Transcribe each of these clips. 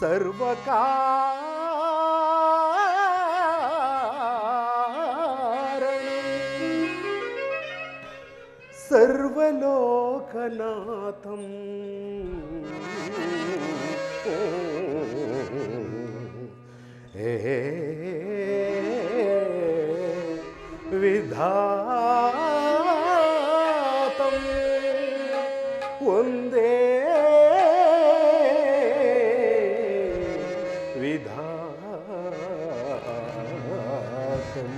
सर्वकारणम् सर्वलोकनाथम् विधा ವಿಧಾತಂ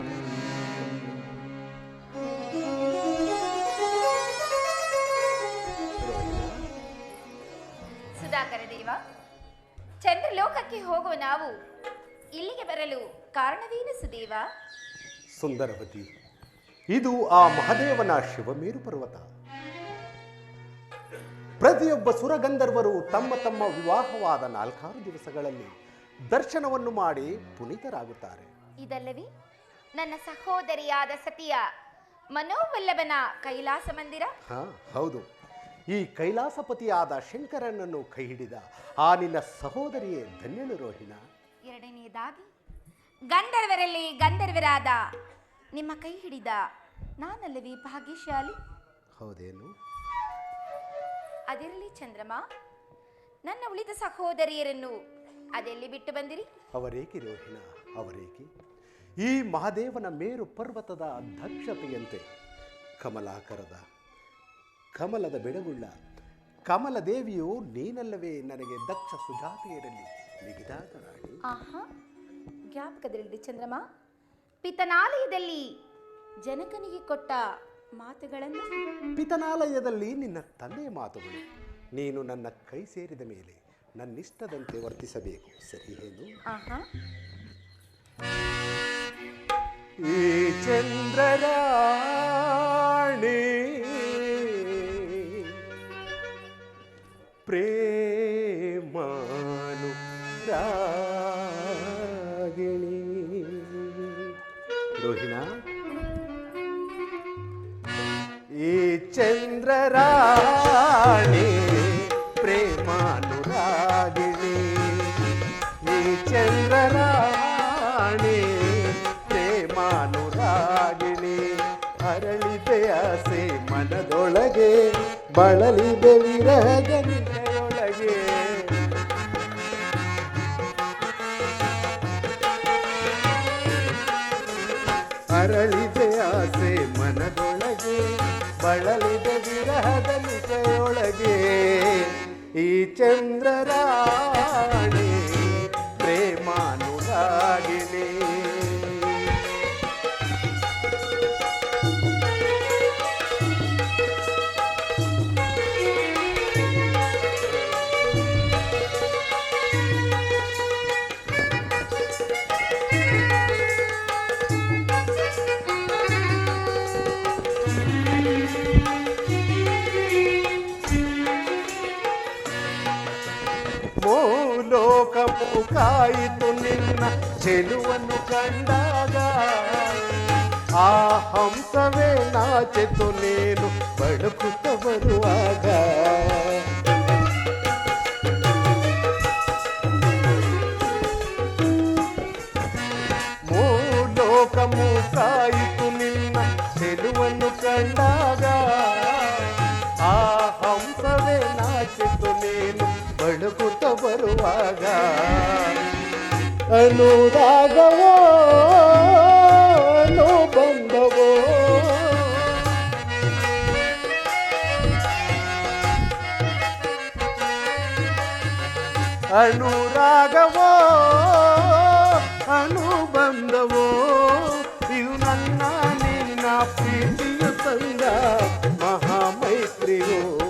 ಸುಧಾಕರ ದೇವ, ಚಂದ್ರಲೋಕಕ್ಕೆ ಹೋಗುವ ನಾವು ಇಲ್ಲಿಗೆ ಬರಲು ಕಾರಣವೇನು ಸುದೇವ? ಸುಂದರವತಿ, ಇದು ಆ ಮಹದೇವನ ಶಿವಮೇರು ಪರ್ವತ ಪ್ರತಿಯೊಬ್ಬ ಸುರಗಂಧರ್ವರು ತಮ್ಮ ತಮ್ಮ ವಿವಾಹವಾದ ನಾಲ್ಕಾರು ದಿವಸಗಳಲ್ಲಿ ದರ್ಶನವನ್ನು ಮಾಡಿ ಪುನೀತರಾಗುತ್ತಾರೆ. ಇದಲ್ಲವೇ? ನನ್ನ ಸಹೋದರಿಯಾದ ಸತಿಯ ಮನೋವಲ್ಲಭನ ಕೈಲಾಸ ಮಂದಿರ? ಹಾ ಹೌದು. ಈ ಕೈಲಾಸಪತಿಯಾದ ಶಂಕರನನ್ನು ಕೈ ಹಿಡಿದ ಆ ನಿನ್ನ ಸಹೋದರಿಯೇ ಧನ್ಯಳು ರೋಹಿಣ. ಎರಡನೆಯದಾಗಿ ಗಂಧರ್ವರಲ್ಲಿ ಗಂಧರ್ವರಾದ ನಿಮ್ಮ ಕೈ ಹಿಡಿದ ನಾನಲ್ಲವೇ ಭಾಗ್ಯಶಾಲಿ? ಹೌದೇನು? ಅದಿರಲಿ ಚಂದ್ರಮ ನನ್ನ ಉಳಿದ ಸಹೋದರಿಯರನ್ನು ಅದೆಲ್ಲಿ ಬಿಟ್ಟು ಬಂದಿರಿ? ಅವರೇಕೆ ರೋಹಿಣ? ಅವರೇಕೆ? ಈ ಮಹಾದೇವನ ಮೇರು ಪರ್ವತದ ದಕ್ಷತೆಯಂತೆ ಕಮಲಾಕರದ ಕಮಲದ ಬೆಳಗುಳ್ಳ ಕಮಲದೇವಿಯು ನೀನಲ್ಲವೇ ನನಗೆ ದಕ್ಷ ಸುಜಾತೆಯರಲ್ಲಿ ಮಿಗಿದಾದ ರಾಣಿ. ಆಹಾ ಜ್ಞಾಪಕದಲ್ಲಿ ಚಂದ್ರಮ. ಪಿತನಾಲಯದಲ್ಲಿ ಜನಕನಿಗೆ ಕೊಟ್ಟ ಮಾತುಗಳನ್ನು. ಪಿತನಾಲಯದಲ್ಲಿ ನಿನ್ನ ತಂದೆಯ ಮಾತುಗಳು. ನೀನು ನನ್ನ ಕೈ ಸೇರಿದ ಮೇಲೆ ನನ್ನಿಷ್ಟದಂತೆ ವರ್ತಿಸಬೇಕು. ಸರಿ ಏನು ಈ ಚಂದ್ರರಾಣಿ ಆಸೆ ಮನದೊಳಗೆ ಬಳಲಿದೆ ವಿರಹದ ನಿನ್ನಯೊಳಗೆ ಅರಳಿದೆ ಆಸೆ ಮನದೊಳಗೆ ಬಳಲಿದೆ ವಿರಹದ ನಿಜಯೊಳಗೆ ಈ ಚಂದ್ರರಾಣಿ ಚೆಲುವನ್ನು ಕಂಡಾಗ ಆ ಹಂಸವೇ ನಾಚಿತು ನೀನು ಬಡುಕುತ್ತ ಬರುವಾಗ ಮೂಲೋಕಮು ಕಾಯಿತು ನಿನ್ನ ಚೆಲುವನ್ನು ಕಂಡಾಗ ಆ ಹಂಸವೇ ನಾಚಿತು ನೀನು ಬಳುಕುತ್ತ ಬರುವಾಗ ಅನುರಾಗವೋ ಅನುರಾಗವೋ, ಅನುಬಂಧವೋ, ಇದು ನನ್ನ ನಿನ್ನ ಪ್ರೀತಿಯ ತಂದ ಮಹಾಮೈತ್ರಿಯೋ.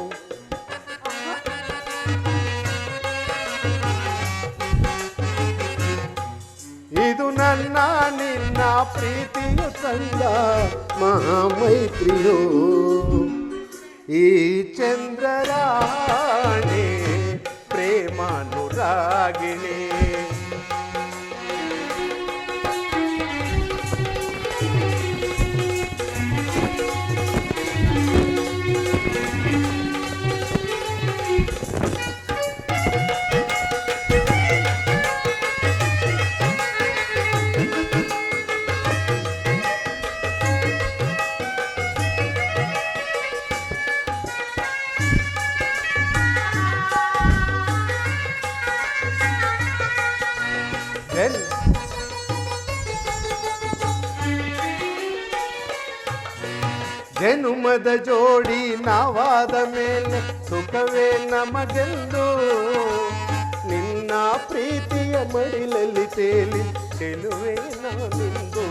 ಇದು ನನ್ನ ನಿನ್ನ ಪ್ರೀತಿಯ ತಂದ ಮಹಾಮೈತ್ರಿಯೋ. ಈ ಚಂದ್ರರಾಣಿ ರಾಗಿಣಿ ಏನು ಜನುಮದ ಜೋಡಿ ನಾವಾದ ಮೇಲೆ ಸುಖವೇ ನಮಗೆಂದು. ನಿನ್ನ ಪ್ರೀತಿಯ ಮಡಿಲಲ್ಲಿ ತೇಲಿ ಚೆಲುವೆ ನಮಗೆಂದು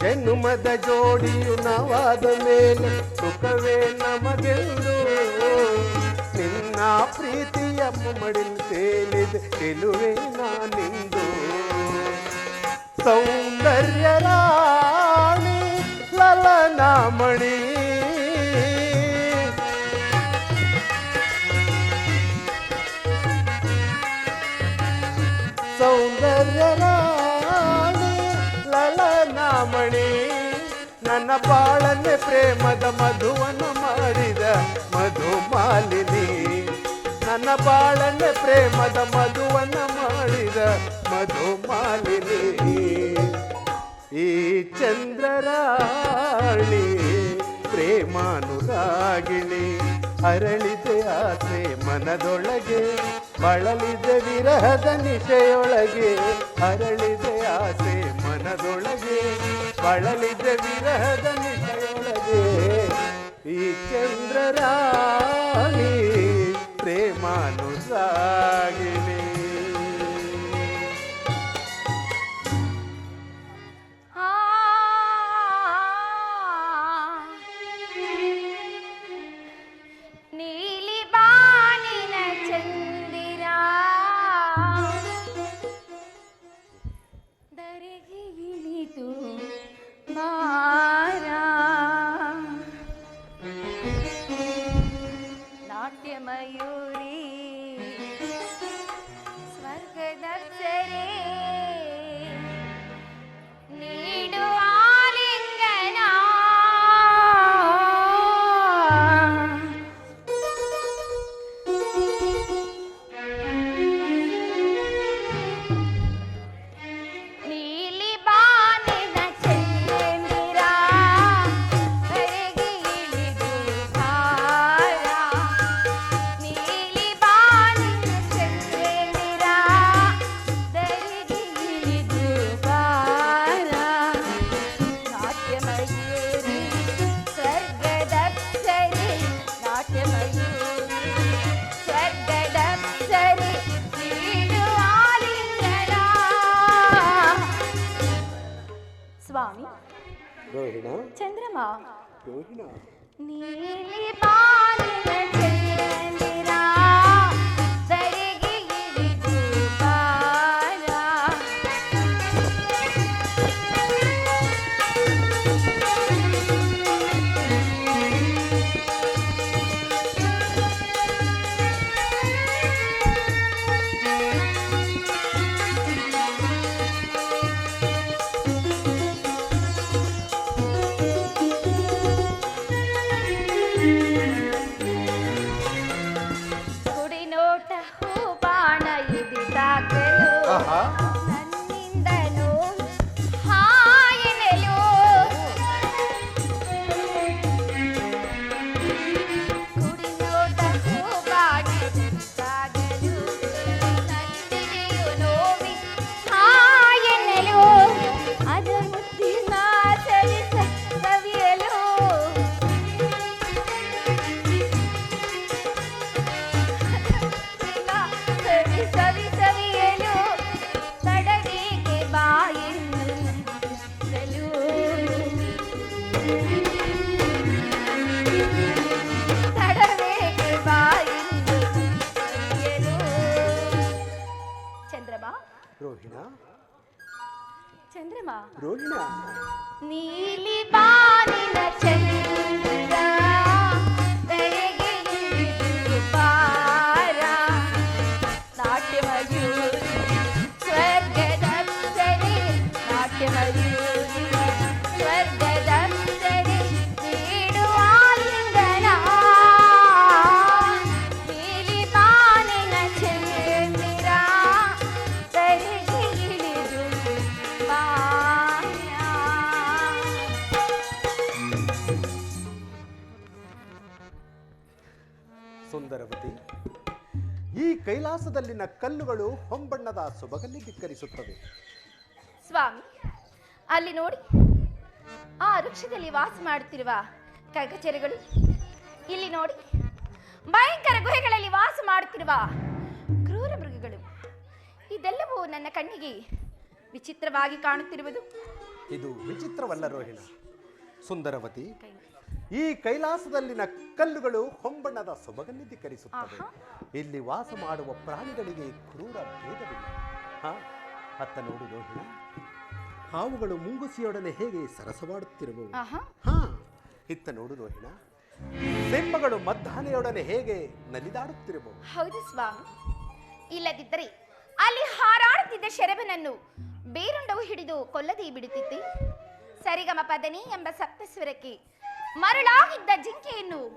ಜನುಮದ ಜೋಡಿಯು ನಾವಾದ ಮೇಲೆ ಸುಖವೇ ನಮಗೆಂದು. ನಿನ್ನ ಪ್ರೀತಿಯ ಮಡಿಲ್ ತೇಲಿದೆ. ತಿಳುವೆ ನಾನಿಂದು. ಸೌಂದರ್ಯ ರಾಣಿ ಲಲನಾಮಣಿ ಸೌಂದರ್ಯ ರಾಣಿ ಲಲನಾಮಣಿ ನನ್ನ ಬಾಳನೆ ಪ್ರೇಮದ ಮಧುವನ ಮಾಡಿದ ಮಧುಮಾಲಿನಿ. ನನ್ನ ಬಾಳನ್ನ ಪ್ರೇಮದ ಮಧುವನ್ನ ಮಾಡಿದ ಮಧು ಮಾಲಿನಿ ಈ ಚಂದ್ರರಾಣಿ, ಪ್ರೇಮಾನುರಾಗಿಣಿ, ಅರಳಿದೆ ಆಸೆ ಮನದೊಳಗೆ, ಬಳಲಿದೆ ವಿರಹದ ನಿಶೆಯೊಳಗೆ, ಅರಳಿದೆ ಆಸೆ ಮನದೊಳಗೆ, ಬಳಲಿದೆ ವಿರಹದ ನಿಶೆಯೊಳಗೆ. ಈ ಚಂದ್ರರಾಣಿ ಪ್ರೇಮಾನುರಾಗಿಣಿ ಆ ಚಂದ್ರಮ ತಡವಿಗೆ ಬಾಯನ್ನು ಸವಿಯಲು ಚಂದ್ರಮ ರೋಹಿಣ ಚಂದ್ರಮ ರೋಹಿಣ ಕಲ್ಲುಗಳು ಹೊಂಬಣ್ಣದ ಸೊಬಗಲ್ಲಿ ಧಿಕ್ಕರಿಸುತ್ತವೆ. ಸ್ವಾಮಿ ಅಲ್ಲಿ ನೋಡಿ. ಆ ವೃಕ್ಷದಲ್ಲಿ ವಾಸ ಮಾಡುತ್ತಿರುವ ಕಗಚರಿಗಳು. ಇಲ್ಲಿ ನೋಡಿ. ಭಯಂಕರ ಗುಹೆಗಳಲ್ಲಿ ವಾಸ ಮಾಡುತ್ತಿರುವ ಕ್ರೂರ ಮೃಗಗಳು. ಇದೆಲ್ಲವೂ ನನ್ನ ಕಣ್ಣಿಗೆ ವಿಚಿತ್ರವಾಗಿ ಕಾಣುತ್ತಿರುವುದು. ಇದು ವಿಚಿತ್ರವಲ್ಲ ರೋಹಿಣ. ಸುಂದರವತಿ ಈ ಕೈಲಾಸದಲ್ಲಿನ ಕಲ್ಲುಗಳು ಹೊಂಬಣ್ಣದ ಸೊಬಗನ್ನು ಧಿಕ್ಕರಿಸುತ್ತವೆ. ಇಲ್ಲಿ ವಾಸ ಮಾಡುವ ಪ್ರಾಣಿಗಳಿಗೆ ಕ್ರೂರ ಭೇದವಿಲ್ಲ. ಹಾ ಅತ್ತ ನೋಡು ರೋಹಿಣ. ಹಾವುಗಳು ಮುಂಗುಸಿಯೊಡನೆ ಹೇಗೆ ಸರಸವಾಡುತ್ತಿರುವವು? ಹಾ ಇತ್ತ ನೋಡು ರೋಹಿಣ. ಸಿಂಹಗಳು ಮದ್ದಾನೆಯೊಡನೆ ಹೇಗೆ ನಲಿದಾಡುತ್ತಿರುವವು? ಹೌದು ಸ್ವಾಮಿ. ಇಲ್ಲದಿದ್ದರೆ ಅಲ್ಲಿ ಹಾರಾಡುತ್ತಿದ್ದ ಶರಭನನ್ನು ಬೇರುಂಡವು ಹಿಡಿದು ಕೊಲ್ಲದೇ ಬಿಡುತ್ತಿತ್ತು. ಸರಿಗಮ ಪದನಿ ಎಂಬ ಸಪ್ತಸ್ವರಕ್ಕೆ ಮರಳಾಗಿದ್ದ ಜಿಂಕೆಯನ್ನು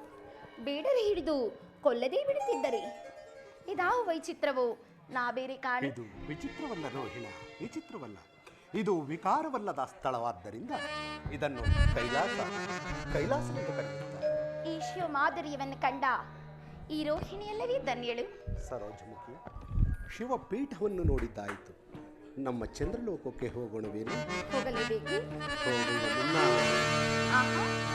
ಬೇಡರೆ ಹಿಡಿದು ಕೊಲ್ಲದೇ ಬಿಡುತ್ತಿದ್ದರೆ. ಇದಾವ ವೈಚಿತ್ರವೋ? ನಾ ಬೇರೆ ಕಾಣ. ಇದು ವಿಚಿತ್ರವಲ್ಲ ರೋಹಿಣ ವಿಚಿತ್ರವಲ್ಲ. ಇದು ವಿಕಾರವಲ್ಲದ ಸ್ಥಳವಾದ್ದರಿಂದ ಇದನ್ನು ಕೈಲಾಸ ಕೈಲಾಸ ಕರೆಯುತ್ತಾರೆ. ಈ ಶಿವ ಮಾಧುರ್ಯವನ್ನು ಕಂಡ ಈ ರೋಹಿಣಿಯಲ್ಲವೇ ಧನ್ಯಳು. ಸರೋಜಮುಖಿ ಶಿವಪೀಠವನ್ನು ನೋಡಿದ್ದಾಯಿತು. ನಮ್ಮ ಚಂದ್ರಲೋಕಕ್ಕೆ ಹೋಗೋಣವೇನು? ಹೋಗಲೇಬೇಕು. ಹೋಗುವ ಮುನ್ನ ಆಹಾ.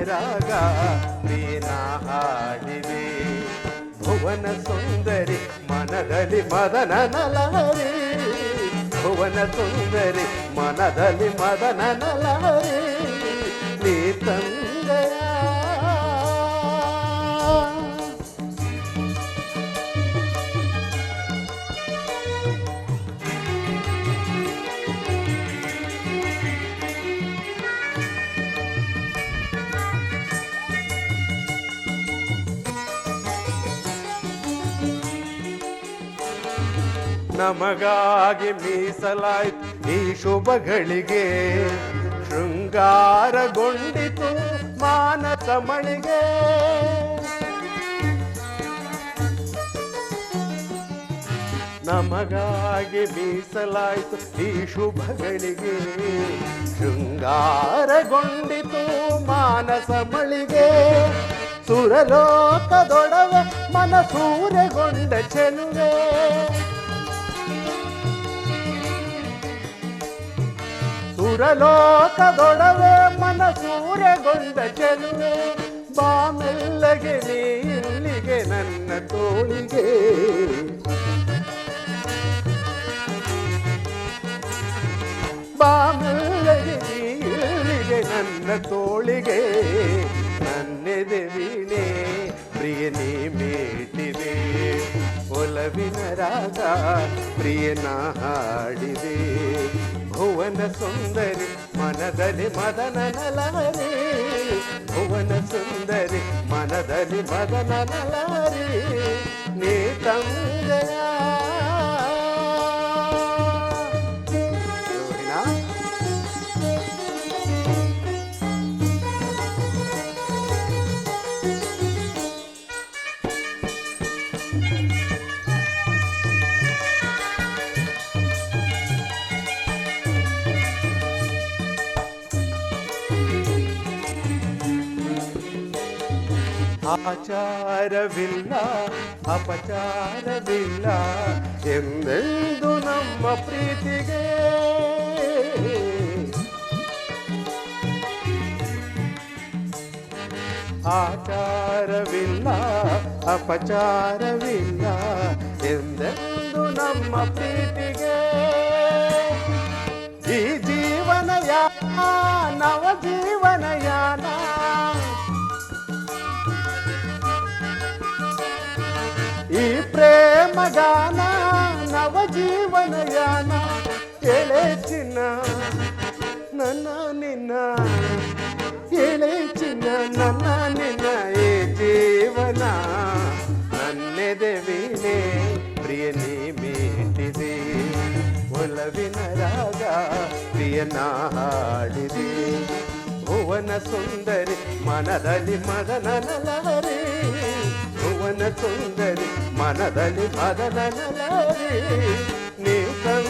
ರಾಗ ಪ್ರಿಯನ ಹಾಡಿದೆ ಭುವನ ಸುಂದರಿ ಮನದಲ್ಲಿ ಮದನ ನಲಹರಿ ಭುವನ ಸುಂದರಿ ಮನದಲ್ಲಿ ಮದನ ನಲಹರಿ ನೀ ತಂದೆಯ ನಮಗಾಗಿ ಮೀಸಲಾಯ್ತು ಈ ಶುಭಗಳಿಗೆ. ಶೃಂಗಾರಗೊಂಡಿತು ಮಾನಸ ಮಳಿಗೆ. ನಮಗಾಗಿ ಮೀಸಲಾಯ್ತು ಈ ಶುಭಗಳಿಗೆ. ಶೃಂಗಾರಗೊಂಡಿತು ಮಾನಸ ಮಳಿಗೆ. ಸುರಲೋಕದೊಡವೆ ಮನಸೂರೆಗೊಂಡ ಚೆಲುವೆ. ಸುರಲೋಕದೊಡವೆ ಮನಸೂರೆಗೊಂಡ ಚೆಲುವೆ ಬಾಮೆಲ್ಲಗೆ ನೀ ಇಲ್ಲಿಗೆ ನನ್ನ ತೋಳಿಗೆ ಬಾಮೆಲ್ಲಗೆ ನೀ ಇಲ್ಲಿಗೆ ನನ್ನ ತೋಳಿಗೆ ನನ್ನೆದೆ ವೀಣೆ ಪ್ರಿಯನೇ ಮೀಟಿದೆ ಒಲವಿನ ರಾಗ ಪ್ರಿಯನ ಹಾಡಿದೆ భువన సుందరి మనదలి మదన నలారి భువన సుందరి మనదలి మదన నలారి నీ తమ్మిదయా ಆಚಾರವಿಲ್ಲ, ಅಪಚಾರವಿಲ್ಲ ಎಂದೆಂದು ನಮ್ಮ ಪ್ರೀತಿಗೆ? ಆಚಾರವಿಲ್ಲ, ಅಪಚಾರವಿಲ್ಲ ಎಂದೆಂದು ನಮ್ಮ ಪ್ರೀತಿಗೆ? ಈ ಜೀವನ ಯಾನ ನವ ಜೀವನ ಪ್ರೇಮ ಗಾನ ನವ ಜೀವನ ಯಾನ ಎಳೆ ಚಿನ್ನ ನನ್ನ ನಿನ್ನ ಎಳೆ ಚಿನ್ನ ನನ್ನ ನಿನ್ನ ಈ ಜೀವನ ನನ್ನೆದೆ ವೀಣೆ ಪ್ರಿಯ ನೀ ಮೀಟಿದೆ ಒಲವಿನ ರಾಗ ಪ್ರಿಯನ ಹಾಡಿದೆ ಭುವನ ಸುಂದರಿ ಮನದಲ್ಲಿ ಮದನ ಲಹರಿ ಭುವನ ಸುಂದರಿ ಮನದಲ್ಲಿ ಮದನ ಲಹರಿ ನೀ ಕಂದ